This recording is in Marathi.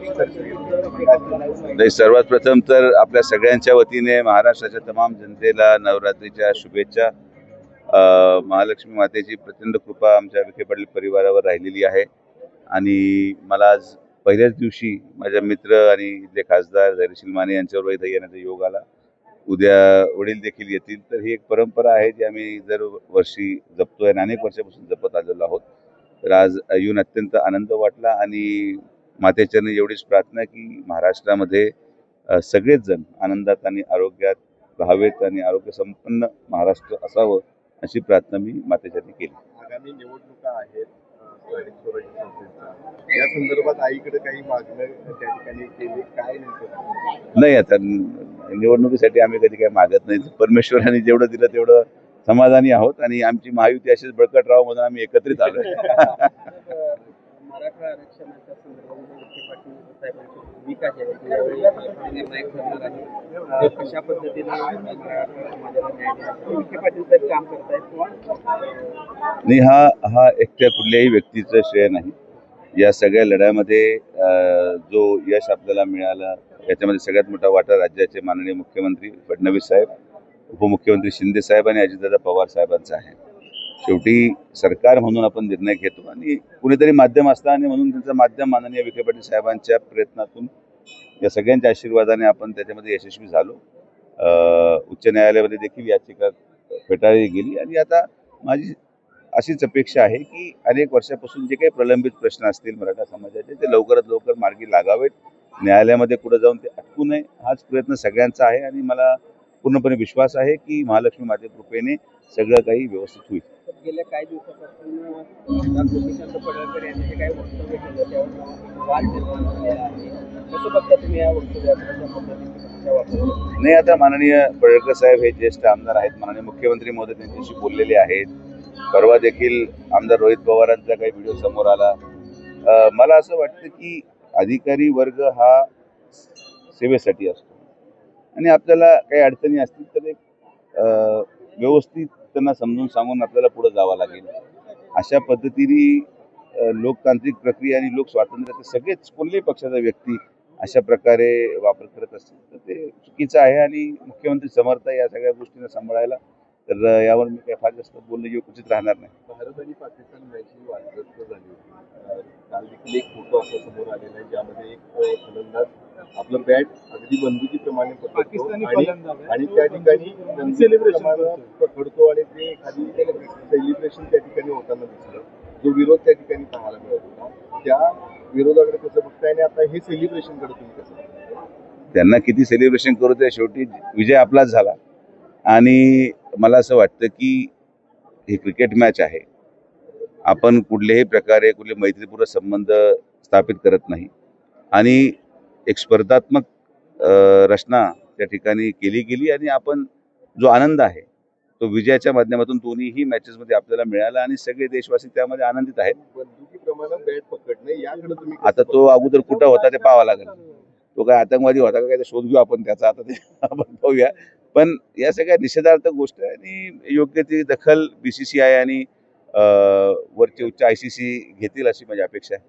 नाही सर्वात प्रथम तर आपल्या सगळ्यांच्या वतीने महाराष्ट्राच्या तमाम जनतेला नवरात्रीच्या शुभेच्छा. महालक्ष्मी मातेची प्रचंड कृपा आमच्या विखे पाटील परिवारावर राहिलेली आहे. आणि मला आज पहिल्याच दिवशी माझ्या मित्र आणि इथले खासदार धैर्यशील माने यांच्यावर इथं येण्याचा योग आला. उद्या वडील देखील येतील. तर ही एक परंपरा आहे जी आम्ही दर वर्षी जपतोय आणि अनेक वर्षापासून जपत आलेलो आहोत. तर आज येऊन अत्यंत आनंद वाटला आणि मातेचरणी एवढीच प्रार्थना की महाराष्ट्रामध्ये सगळेच जण आनंदात आणि आरोग्यात राहावेत आणि आरोग्य संपन्न महाराष्ट्र असावं अशी प्रार्थना मी मातेचरणी केली. आगामी निवडणुका आहेत अ, स्थानिक स्वराज्य संस्थेच्या. या संदर्भात आईकडे काही मागणं त्या ठिकाणी केली काय नेमकं नाही आता निवडणुकीसाठी आम्ही कधी काही मागत नाही. परमेश्वराने जेवढं दिलं तेवढं समाधानी आहोत आणि आमची महायुती अशीच बळकट राहावं म्हणून आम्ही एकत्रित आलो मराठा आरक्षणाच्या संदर्भामध्ये विखे पाटील साहेबांची भूमिका जी आहे ती यावेळी निर्णायक ठरणार आहे. कशा पद्धतीने मराठा समाजाला न्याय द्यायचा विखे पाटील साहेब काम करतायत किंवा? नाही हा हा एकट्या कुठल्याही व्यक्तीचं श्रेय नाही. या सगळ्या लढ्यामध्ये जो यश आपल्याला मिळाला याच्यामध्ये सगळ्यात मोठा वाटा राज्याचे माननीय मुख्यमंत्री फडणवीस साहेब उपमुख्यमंत्री शिंदे साहेब आणि अजितदादा पवार साहेबांचा आहे. शेवटी सरकार म्हणून आपण निर्णय घेतो आणि कुणीतरी माध्यम असतं आणि म्हणून त्यांचं माध्यम माननीय विखे पाटील साहेबांच्या प्रयत्नातून या सगळ्यांच्या आशीर्वादाने आपण त्याच्यामध्ये यशस्वी झालो. उच्च न्यायालयामध्ये देखील याचिका फेटाळली गेली आणि आता माझी अशीच अपेक्षा आहे की अनेक वर्षापासून जे काही प्रलंबित प्रश्न असतील मराठा समाजाचे ते लवकरात लवकर मार्गी लागावेत. न्यायालयामध्ये पुढे जाऊन ते अटकू नये हाच प्रयत्न सगळ्यांचा आहे आणि मला पूर्णपणे विश्वास आहे की महालक्ष्मी माते कृपेने सगळं काही व्यवस्थित होईल. गेल्या काही दिवसापासून गोपीचंद पडळकर यांनी जे काही वक्तव्य केलं त्यावर वाद निर्माण झालेला आहे. कसं बघता तुम्ही या वक्तव्यात नाही आता माननीय पडळकर साहेब हे ज्येष्ठ आमदार आहेत. माननीय मुख्यमंत्री महोदय त्यांच्याशी बोललेले आहेत. परवा देखील आमदार रोहित पवारांचा काही व्हिडिओ समोर आला. मला असं वाटतं की अधिकारी वर्ग हा सेवेसाठी असतो. आणि आपल्याला काही अडचणी असतील तर एक व्यवस्थित त्यांना समजून सांगून आपल्याला पुढे जावं लागेल. अशा पद्धतीने लोकतांत्रिक प्रक्रिया आणि लोक स्वातंत्र्याचे सगळेच कोणत्याही पक्षाचा व्यक्ती अशा प्रकारे वापर करत असतील तर ते चुकीचं आहे आणि मुख्यमंत्री समर्थ आहे या सगळ्या गोष्टींना सांभाळायला. तर यावर मी काही फार जास्त बोलणं योग्य उचित राहणार नाही. भारत आणि पाकिस्तान मॅचही वादग्रस्त झाली होती. काल देखील एक फोटो असा समोर आलेला आहे ज्यामध्ये एक फलंदाज आपलं बॅट अगदी बंदुकीप्रमाणे पकडतो आणि त्या ठिकाणी सेलिब्रेशन पकडतो आणि ते खाली सेलिब्रेशन त्या ठिकाणी होताना दिसलं. जो विरोध त्या ठिकाणी पाहायला मिळत होता त्या विरोधाकडे कसं बघताय आणि आता हे सेलिब्रेशनकडे तुम्ही कसं? त्यांना किती सेलिब्रेशन करू ते शेवटी विजय आपलाच झाला. आणि मला असं वाटतं की ही क्रिकेट मॅच आहे. आपण कुठल्याही प्रकारे कुठले मैत्रीपूर्ण संबंध स्थापित करत नाही. आणि एक स्पर्धात्मक रचना त्या ठिकाणी केली गेली आणि आपण जो आनंद आहे तो विजयाच्या माध्यमातून दोन्हीही मॅचेसमध्ये आपल्याला मिळाला आणि सगळे देशवासी त्यामध्ये आनंदित आहेत. आता तो अगोदर कुठं होता ते पाहावा लागेल. तो काय आतंकवादी होता का काय शोध घेऊ आपण त्याचा. आता ते आपण पाहूया. पण या सगळ्या निषेधार्थ गोष्ट आहे आणि योग्य ती दखल बी सी सी आय आणि वरचे उच्च आय सी सी घेतील अशी माझी अपेक्षा आहे.